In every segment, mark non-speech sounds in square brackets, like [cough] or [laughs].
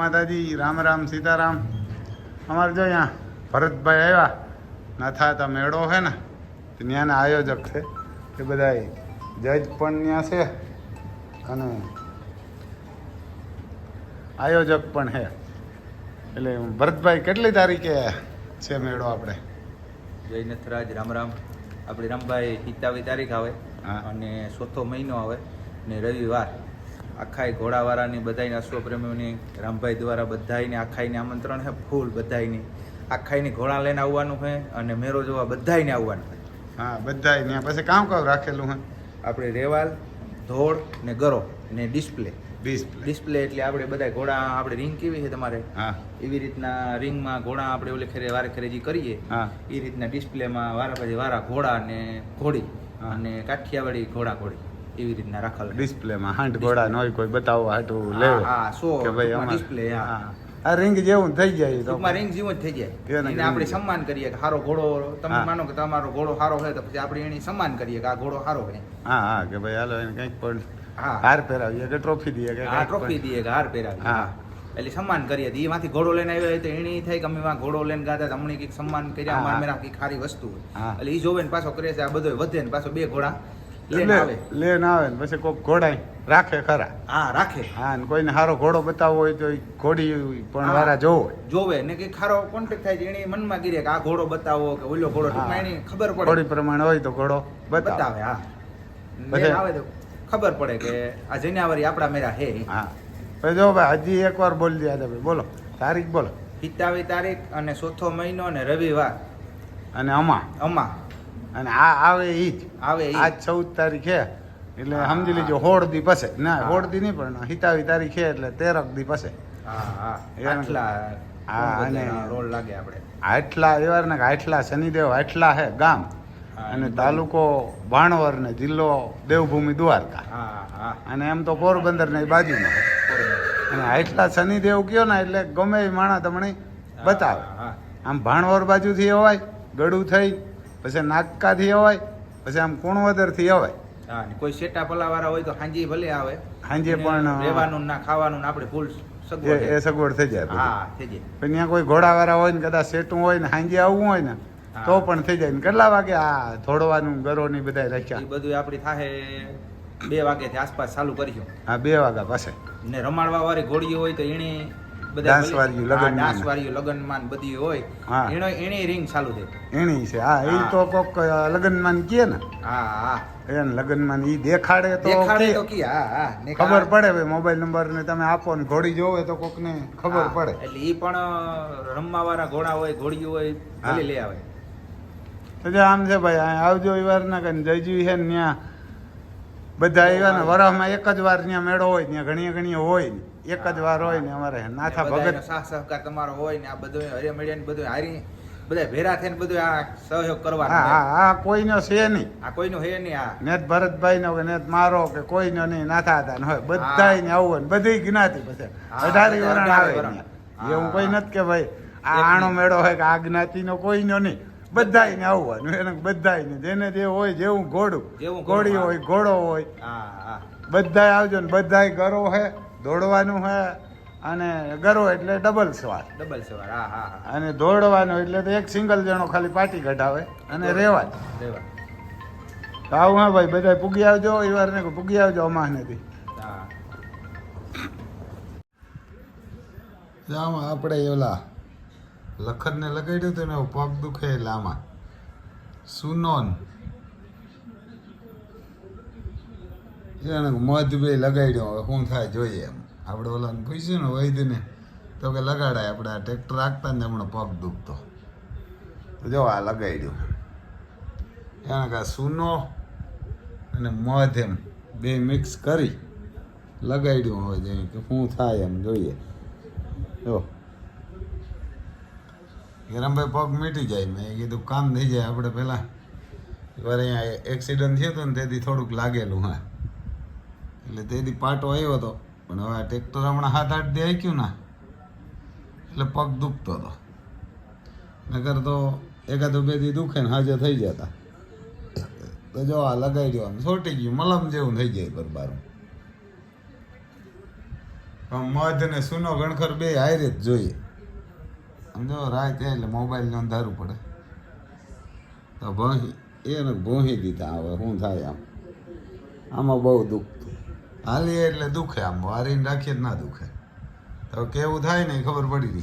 માતાજી રામ રામ સીતારામ. અમારે જો અહીંયા ભરતભાઈ આવ્યા. નાથા તા મેળો છે ને ત્યાંના આયોજક છે. એ બધા જજ પણ ત્યાં છે અને આયોજક પણ છે. એટલે ભરતભાઈ કેટલી તારીખે છે મેળો આપણે? જય નથરાજ રામ રામ. આપણી રામભાઈ હિતાવી તારીખ આવે અને ચોથો મહિનો આવે ને રવિવાર. આખાય ઘોડાવાળાની બધાયને અશ્વપ્રેમીઓની રામભાઈ દ્વારા બધાયને આખાઈને આમંત્રણ છે ફૂલ બધાયની. આખાઈને ઘોડા લઈને આવવાનું છે અને મેરો જોવા બધાને આવવાનું છે હા બધાને પછી કામ કામ રાખેલું હે. આપણે રેવાલ ધોળ ને ગરો ને ડિસ્પ્લે. ડિસ્પ્લે. ડિસ્પ્લે એટલે આપણે બધા ઘોડા આપણે રિંગ કેવી છે તમારે? હા. એવી રીતના રિંગમાં ઘોડા આપણે ઓલે ખેરે વારે જે કરીએ હા. એ રીતના ડિસ્પ્લેમાં વારા પછી વારા ઘોડા ને ઘોડી અને કાઠિયાવાડી ઘોડા ઘોડી. એવી રીતના રાખેલ ડિસ્પ્લેમાં હાંટ ઘોડા ન હોય કોઈ બતાવવા હાટું લેવું. હા, સો કે ભાઈ અમાર- ડિસ્પ્લે હા. આ રિંગ જેવું થઈ જાય તો. રિંગ જેવું જ થઈ જાય. એને આપણે. સન્માન કરીએ કે સારો ઘોડો તમે માનો કે તમારો ઘોડો સારો હોય તો પછી આપણે એને સન્માન કરીએ કે આ ઘોડો સારો હોય. હા હા કે ભાઈ હાલો એને કંઈક પણ હા. હાર પહેરાવીએ કે ટ્રોફી દઈએ કે હા ટ્રોફી દઈએ કે હાર પહેરાવીએ હા. એટલે સન્માન કરીએ તો એમાંથી ઘોડો લઈને આવ્યો હોય તો એને થાય કે અમે વાં ઘોડો લઈને ગાતા અમને કંઈક સન્માન કર્યા હા, મેરા કંઈક સારી વસ્તુ એટલે એ જોવે ને પાછો કરે છે આ બધો વધે ને પાછો બે ઘોડા. લેન આવે ને પછી કોઈક ઘોડા રાખે ખરા. હા રાખે. હા ને કોઈને સારો ઘોડો બતાવવો હોય તો ઘોડી પણ વારા જોવો જોવે. ને કે ખારો કોન્ટેક્ટ થાય છે એને મનમાં ગીરે કે આ ઘોડો બતાવો કે ઓલો ઘોડો એની ખબર ઘોડી પ્રમાણે હોય તો ઘોડો બતાવે. હા. લેન આવે તો ખબર પડે કે આ જન્યાવારી આપણા મેરા હે. હા. પછી જો ભાઈ હજી એકવાર બોલી દે ભાઈ. બોલો. તારીખ બોલો. પિતાવી તારીખ અને ચોથો મહિનો અને રવિવાર. અને અમા. અમા. અને આ આવે એ જ. આવે. આજ ચૌદ તારીખ. એટલે સમજી લેજો હોળ દી પાસે ના. હોળ દી નહીં પણ હિતાવી તારીખ એટલે તેરક દી પાસે આટલા એવાર ને આટલા શનિદેવ આટલા હે ગામ. અને તાલુકો ભાણવર ને જિલ્લો દેવભૂમિ દ્વારકા. હા હા. અને એમ તો પોરબંદર ને બાજુમાં. અને આટલા શનિદેવ કયો ને એટલે ગમે એ માણસ તમને બતાવે. આમ ભાણવર બાજુથી અવાય ગળું થઈ પછી નાટકાથી અવાય પછી આમ કુણવદરથી અવાય. હા ને કોઈ શેટા પલાવાળા હોય તો હાંજી ભલે આવે. હાંજે પણ, રહેવાનું ના ખાવાનું ને આપણે ફૂલ એ સગવડ એ સગવડ થઈ જાય હા થઈ જાય. પણ ત્યાં કોઈ ઘોડાવાળા હોય ને કદાચ સેટું હોય ને સાંજે આવવું હોય ને તો પણ થઈ જાય. ને કેટલા વાગે આ ધોડવાનું ગરો ની બધા રાખ્યા બધું આપણી થાય બે વાગ્યાથી આસપાસ ચાલુ કરીશું. હા બે વાગ્યા પાસે ને રમાડવા વાળી ઘોડીઓ હોય તો એની ડાન્સ વાળીઓ, લગનમાં. ડાન્સ વાળીઓ લગનમાં ને બધી હોય. એનો એની રિંગ ચાલુ દે એની છે હા એ તો કોક લગ્નમાં કે ને. હા હા. એને લગ્નમાં ઈ દેખાડે તો દેખાડે તો કી હા હા ખબર પડે ભાઈ મોબાઈલ નંબર ને તમે આપો ને ઘોડી જોવે તો કોક ને ખબર પડે. એટલે ઈ પણ રમવા વાળા ઘોડા હોય ઘોડીઓ હોય. ભલે લઈ આવે. તો જો આમ છે ભાઈ આવજો એ વાર ના કઈ જયજી છે ને ત્યાં બધા એવા ને વરસમાં એક જ વાર ત્યાં મેળો હોય ત્યાં ઘણી ઘણી હોય ને. એક જ વાર હોય ને અમારે નાથા ભગત સાથ સહકાર તમારો હોય ને આ બધું હરે ને બધું હારી બધા ભેરા થઈને બધું આ સહયોગ કરવા હા છે. હા કોઈનો છે નહીં. આ કોઈનો હે નહીં આ. નેત ભરતભાઈ નો કે નેત મારો કે કોઈનો નહીં નાથા હતા ને હોય. બધાય ને આવું હોય ને બધી જ્ઞાતિ પછી અઢારી વરણ આવે એવું કોઈ નથી કે ભાઈ આ આણો મેળો હોય કે આ જ્ઞાતિનો કોઈનો નહીં. બધાય ને આવવાનું. એને બધાય ને જેને જે હોય જેવું ઘોડું. જેવું ઘોડી હોય ઘોડો હોય. હા હા. બધાય આવજો ને બધાય ગરો હે દોડવાનું હે અને ગરો એટલે ડબલ સવાર. ડબલ સવાર હા હા અને દોડવાનું એટલે તો એક સિંગલ જણો ખાલી પાટી કઢાવે અને રહેવા રેવા તો આવું હા ભાઈ બધા પૂગી આવજો એ વાર ને પૂગી આવજો અમાસ નથી. આપણે ઓલા લખનને લગાડ્યું હતું ને પગ દુખે લામા. સુનોન. એને મધ બે લગાડ્યો, હવે શું થાય જોઈએ એમ. આપણે ઓલાને પૂછ્યું ને વૈદ્યને તો કે લગાડાય આપણે આ ટ્રેક્ટર રાખતા ને હમણાં પગ દુખતો. તો જો આ લગાડ્યું. એને કાં સૂનો અને મધ એમ બે મિક્સ કરી. લગાડ્યું હોય કે શું થાય એમ જોઈએ. જો. હિરામભાઈ પગ મીટી જાય મેં કીધું, કામ થઈ જાય, આપણે પહેલાં વાર અહીંયા એક્સિડન્ટ થયો હતો ને તેથી થોડુંક લાગેલું, હા. એટલે તેથી પાટો આવ્યો હતો પણ હવે આ ટ્રેક્ટર હમણાં હાથ આઠ દે આક્યું ને. એટલે પગ દુખતો હતો. નગર તો એકાદો બે દી દુખે ને હાજર થઈ જતા. તો જો આ લગાવી દો છોટી ગયું, મલમ જેવું થઈ જાય બરબાર પણ મધ ને સુનો ગણખર બે હારે જ જોઈએ. સમજો રાત એટલે મોબાઈલ નોંધારું પડે. તો ભોંહી, એને ભોંહી દીધા હવે, શું થાય આમ? આમાં બહુ દુઃખ હાલીએ એટલે દુખે આમ, વારીને રાખીએ ના દુખે. તો કેવું થાય ને ખબર પડી રહી.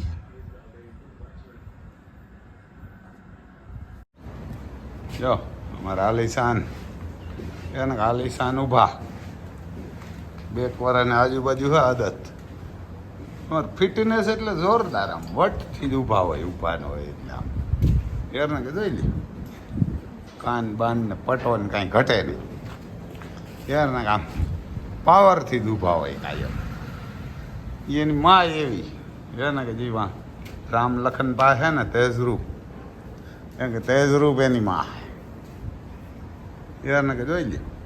જો, અમારા આલિશાન. એને આલિશાન ઊભા. બે વરાને આજુબાજુ હા આદત. ફિટનેસ એટલે જોરદાર આમ. વટથી જ ઊભા હોય ઊભા ન હોય એટલે આમ. યારને કે જોઈ લે. કાન બાન ને પટો ને કાંઈ ઘટે નહીં. યારને આમ પાવરથી જ ઊભા હોય કાયમ એની મા એવી. એને કે જી વાં રામ લખન પાસે ને તેજરૂપ. એમ કે તેજરૂપ એની મા એને કે જોઈ લે.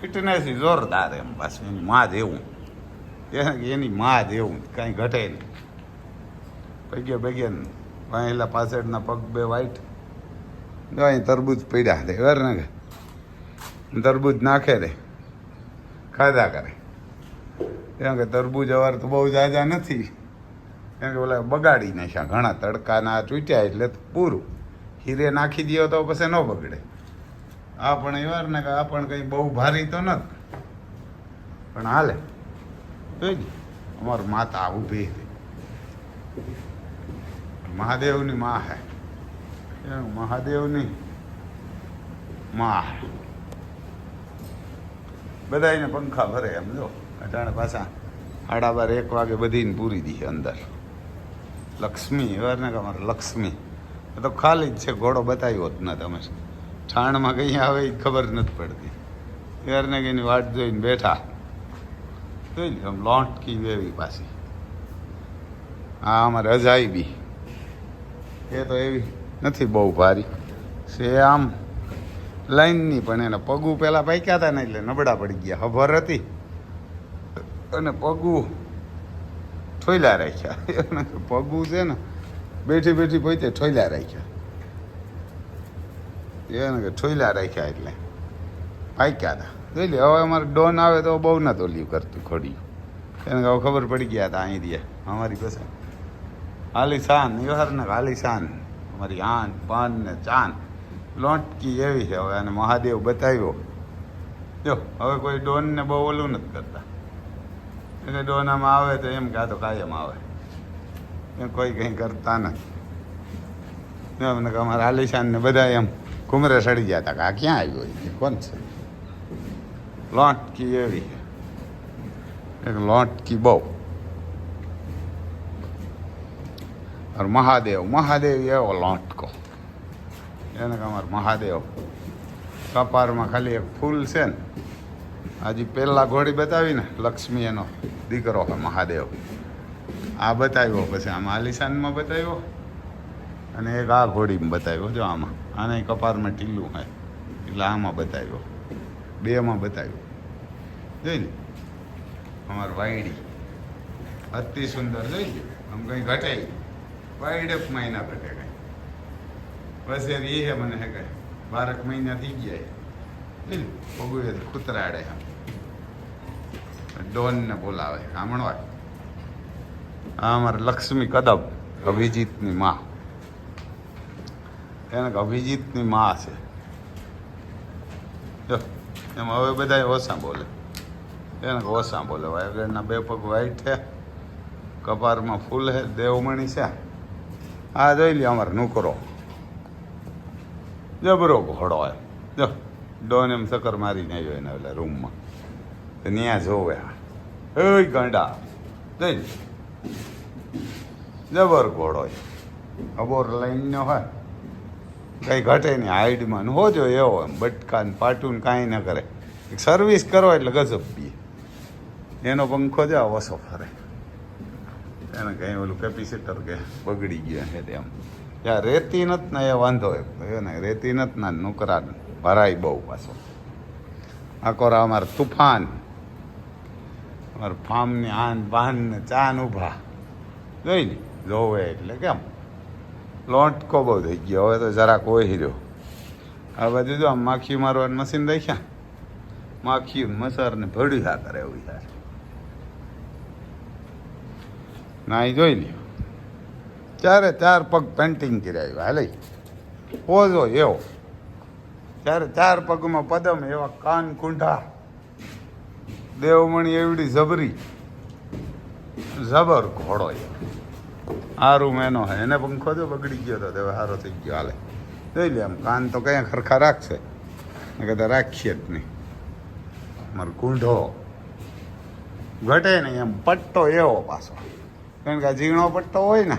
ફિટનેસ જોરદાર એમ પાછું, એની માં જેવું. એને માં જેવું, કાંઈ ઘટે નહીં. પગે પગે વાહેલા પાછળના પગ બે વાઈટ જો અહીં તરબૂજ પડ્યા દે વાર ને કે? તરબૂચ નાખે દે ખાધા કરે. એમ કે તરબૂજ અવાર તો બહુ જાજા નથી. એમ કે ઓલા બગાડી નાખ્યા, ઘણા તડકાના ચૂંટ્યા એટલે પૂરું. હીરે નાખી દો તો પછી ન બગડે. આ પણ એવાર ને કે આ પણ કંઈ બહુ ભારી તો નથી. પણ હાલે. જોઈ અમારું માતા ઊભી હતી. મહાદેવની માં હે. મહાદેવની માં હે. બધાને પંખા ભરે એમ, જો. અટાણે પાછા સાડા બાર, એક વાગે બધીને પૂરી દીધી અંદર. લક્ષ્મી એવાર ને કે અમારે લક્ષ્મી. તો ખાલી જ છે, ઘોડો બતાવ્યો જ ન તમે. ઠાણમાં કંઈ આવે એ ખબર નથી પડતી. ત્યારને ને કે વાટ જોઈને બેઠા. જોઈ લે આમ લોટકી વેવી પાછી. આ અમારે અજાયબી. એ તો એવી નથી બહુ ભારી. છે આમ લાઈનની, પણ એના પગું પહેલાં પાક્યા હતા ને એટલે નબળા પડી ગયા. ખબર હતી. અને પગું ઠોયલા રાખ્યા. [laughs] પગું છે ને, બેઠી બેઠી પોતે ઠોયલા રાખ્યા. એને કે ઠોયલા રાખ્યા એટલે. પાક્યા હતા જોઈ લે, હવે અમારે ડોન આવે તો બહુ ના લીવ કરતું ખોડ્યું. એને હવે ખબર પડી ગયા હતા અહીં દે અમારી પાસે આલિશાન વ્યવહાર ને આલિશાન અમારી આન પાન ને ચાન. લોટકી એવી છે હવે, અને મહાદેવ બતાવ્યો. જો, હવે કોઈ ડોનને બહુ ઓલું નથી કરતા. એટલે ડોનામાં આવે તો એમ કાં તો કાયમ આવે. એમ કોઈ કંઈ કરતા નથી. એમને અમારા આલિશાન ને બધા એમ ઘુમરે સડી ગયા હતા કે આ ક્યાં આવ્યો એ કોણ છે લોટકી એવી છે એક લોટકી બહુ और महादेव महादेव એવો લોટકો એને કે અમારે મહાદેવ કપારમાં ખાલી એક ફૂલ છે ને હજી પહેલાં ઘોડી બતાવી ને લક્ષ્મી એનો દીકરો છે મહાદેવ આ બતાવ્યો પછી આમાં આલિશાનમાં બતાવ્યો અને એક આ ઘોડીમાં બતાવ્યો, જો આમાં. આને કપારમાં ટીલું હોય. એટલે આમાં બતાવ્યો. બેમાં બતાવ્યો. જોઈ લે. અમાર વાયડી. અતિ સુંદર, જોઈ લે. આમ કંઈ ઘટે વાયડે મહિના ઘટે કંઈ. બસ યાર એ હે મને હે કંઈ. બારક મહિના થઈ ગયા. એ પગુએ કૂતરાડે આમ ડોનને બોલાવે. સાંભળવા. આ અમારે લક્ષ્મી કદમ, અભિજીતની માં. એને અભિજીતની માં છે. જો, એમ હવે બધા ઓછા બોલે એને ઓછા બોલે વાયગડના બે પગ વાઈટ છે કપારમાં ફૂલ છે દેવમણી છે. આ જોઈ લે અમારે નુકરો. જબરો ઘોડો એમ જો, ડોન એમ ચક્કર મારીને આવ્યો એના એટલે રૂમમાં. તો ત્યાં જોવે એ ગંડા. જોઈ જબર ઘોડો અબોર લાઈનનો હોય. કંઈ ઘટે નહીં હાઈડમાં ને હોજો એવો એમ, બટકા ને પાટું ને કાંઈ ન કરે. સર્વિસ કરો એટલે ગજબ પીએ. એનો પંખો જ ઓછો ફરે. એને કંઈ ઓલું કેપેસિટર કે બગડી ગયા છે એમ ત્યાં રેતી નથી ને એ વાંધો એને રેતી નથી ના નુકરા ભરાય બહુ પાછો. આકોરા અમારે તુફાન. અમારે ફાર્મની આન બાન ને ચાન ઊભા. જોઈ ને જોવે એટલે કેમ? લોટકો બહુ થઈ ગયો. હવે તો જરાક ઓહી રહ્યો. આ બાજુ જો આમ માખી મારવાનું મશીન રાખ્યા માખી મસારને ને ભડ્યા કરે એવું યાર નાઈ જોઈ લ્યો. ચારે ચાર પગ પેન્ટિંગ કર્યા હાલે? પોઝો એવો. ચારે ચાર પગમાં પદમ એવા કાન કુંઠા દેવમણી એવડી જબરી. જબર ઘોડો હારું મેનો હે. એને પંખો જો બગડી ગયો તો હવે સારો થઈ ગયો. હાલે. જોઈ લે આમ, કાન તો કંઈ ખરખા રાખશે? કદાચ રાખીએ જ નહીં. મારો કૂંઢો ઘટે નહીં એમ પટ્ટો એવો પાછો. કારણ કે આ ઝીણો પટ્ટો હોય ને,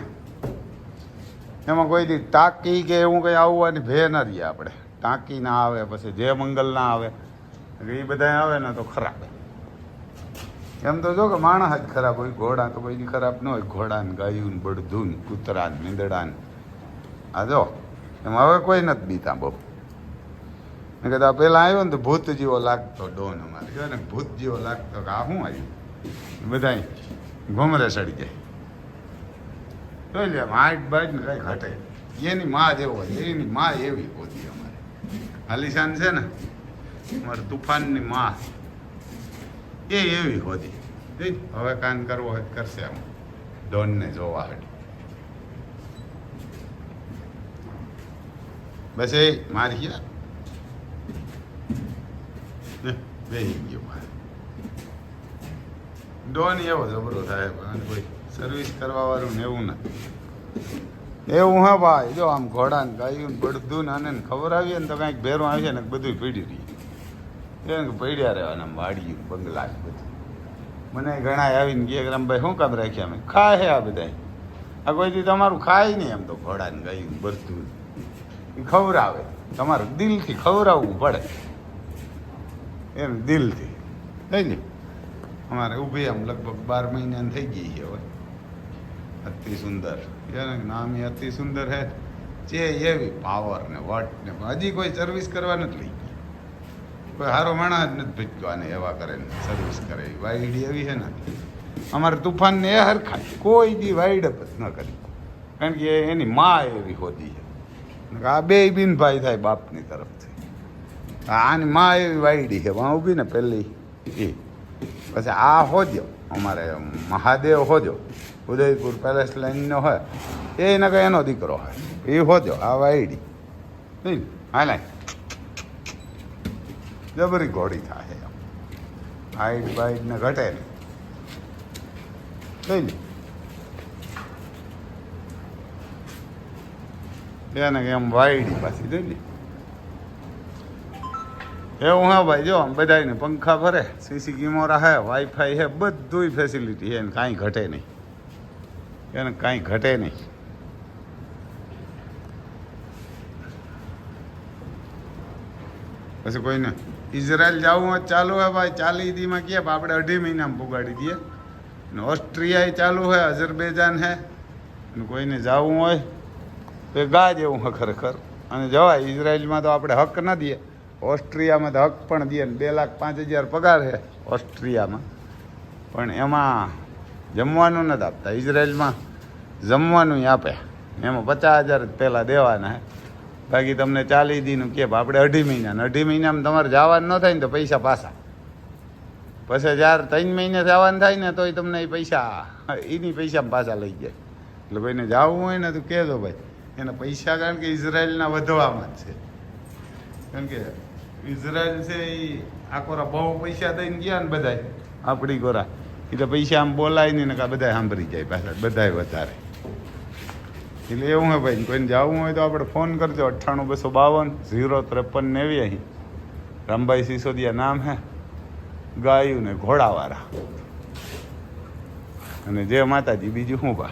એમાં કોઈ ટાંકી કે એવું કંઈ આવવાની ભે ન રહીએ આપણે. ટાંકી ના આવે, પછી જે મંગલ ના આવે. એ બધા આવે ને તો ખરાબ. એમ તો જો કે માણસ જ ખરાબ હોય, ઘોડા તો કોઈ ખરાબ ન હોય. ઘોડા ને ગાયું ને બળદું ને કૂતરા ને મીંદડા ને આ જો, એમ હવે કોઈ નથી બીતા બહુ. મેં કહેતા પેલા આવ્યો ને તો ભૂત જેવો લાગતો ડોન અમારે. કહેવાય ને, ભૂત જેવો લાગતો કે આ શું આવ્યું? બધા ઘુમરે સડી જાય જોઈ લે હાઈટ બાઈટ ને કઈ ઘટે એની માં જેવો એની માં એવી હોતી અમારે. આલિશાન છે ને, અમારે તુફાનની માં. એ એવી હોતી. હવે કાન કરવો હોય કરશે આમ. ડોનને જોવા હટ. બસ એ મારી બેહી ગયો મારે. ડોન એવો જબરો પણ કોઈ સર્વિસ કરવા વાળું ને એવું નથી. એવું, હા, ભાઈ. જો આમ ઘોડા ને ગાયું બળદું ને આને ખબર આવીએ ને તો કાંઈક ભેરું આવીએ ને બધું પીડી રહી. એને પડ્યા રહેવાના વાડી બંગલા બધું. મને ઘણા આવીને ગયા કે ભાઈ શું કામ રાખ્યા? અમે ખાય હે આ બધા આ કોઈ દી તમારું ખાય નહીં એમ તો ઘોડાને ગાયું બળદું એ ખવડાવે. દિલથી ખવરાવવું પડે. એમ દિલથી. થઈ ને? અમારે ઊભી આમ લગભગ બાર મહિના થઈ ગઈ છે હવે. અતિ સુંદર. એને નામ અતિ સુંદર હે. જે એવી પાવર ને વટ ને, હજી કોઈ સર્વિસ કરવા નથી લઈ. કોઈ હારો માણસ જ નથી ભેજતો આને એવા કરે ને સર્વિસ કરે વાઈડી એવી છે ને. અમારે તુફાનને એ હરખાય. કોઈ દી વાઈડ જ ન કરી. કારણ કે એની મા એવી હોતી છે. આ બે બિન ભાઈ થાય બાપની તરફથી. આની મા એવી વાઈડી છે. વાં ઊભી ને પહેલી એ. પછી આ હોજો અમારે મહાદેવ હોજો ઉદયપુર પેલેસ લાઈનનો હોય. એ એના કંઈ એનો દીકરો હોય. એ હોજો આ વાયડી નહીં હા જબરી ગોળી થાય એમ. હાઈટ ને ઘટે નહીં. નહીં એને કે એમ વાયડી પાછી જોઈ લે. એવું હા ભાઈ, જો બધાને પંખા ભરે સીસી કેમેરા હે, વાઈફાઈ હે, બધુંય ફેસિલિટી એને કાંઈ ઘટે નહીં. એને કાંઈ ઘટે નહીં. પછી કોઈને ઇઝરાયલ જવું હોય ચાલુ હોય ભાઈ. ચાલી દીમાં કે આપણે અઢી મહિનામાં પુગાડી દઈએ. ને ઓસ્ટ્રિયા ચાલુ હોય, અઝરબેજાન હે. અને કોઈને જવું હોય તો ગા જેવું હોય ખરેખર. અને જવાય, ઇઝરાયલમાં તો આપણે હક ન દઈએ. ઓસ્ટ્રિયામાં તો હક પણ દઈએ ને બે લાખ પાંચ હજાર પગાર છે ઓસ્ટ્રિયામાં. પણ એમાં જમવાનું નથી આપતા. ઇઝરાયલમાં જમવાનું આપે. એમાં પચાસ હજાર પહેલાં દેવાના હે. બાકી તમને ચાલી દીનું કે આપણે અઢી મહિના અઢી મહિનામાં તમારે જવાનું ન થાય ને તો પૈસા પાછા. પછી જ્યારે ત્રણ મહિને જવાનું થાય ને તોય તમને એ પૈસા, એની પૈસા પાછા લઈ જાય. એટલે ભાઈને જવું હોય ને તો કહેજો ભાઈ, એના પૈસા કારણ કે ઇઝરાયલના વધવામાં જ છે. કારણ કે ઇઝરાયલ છે એ આ બહુ પૈસા દઈને ગયા ને બધાય, આપણી કોરા. એટલે પૈસા આમ બોલાય નહીં ને બધા સાંભળી જાય પાછા, બધાય વધારે. એટલે એવું હે ભાઈ, કોઈને જવું હોય તો આપણે ફોન કરજો. અઠ્ઠાણું, બસો બાવન, ઝીરો, ત્રેપન, નેવી અહીં. રામભાઈ સિસોદિયા નામ હે. ગાયું ને ઘોડાવાળા. અને જય માતાજી, બીજું શું બા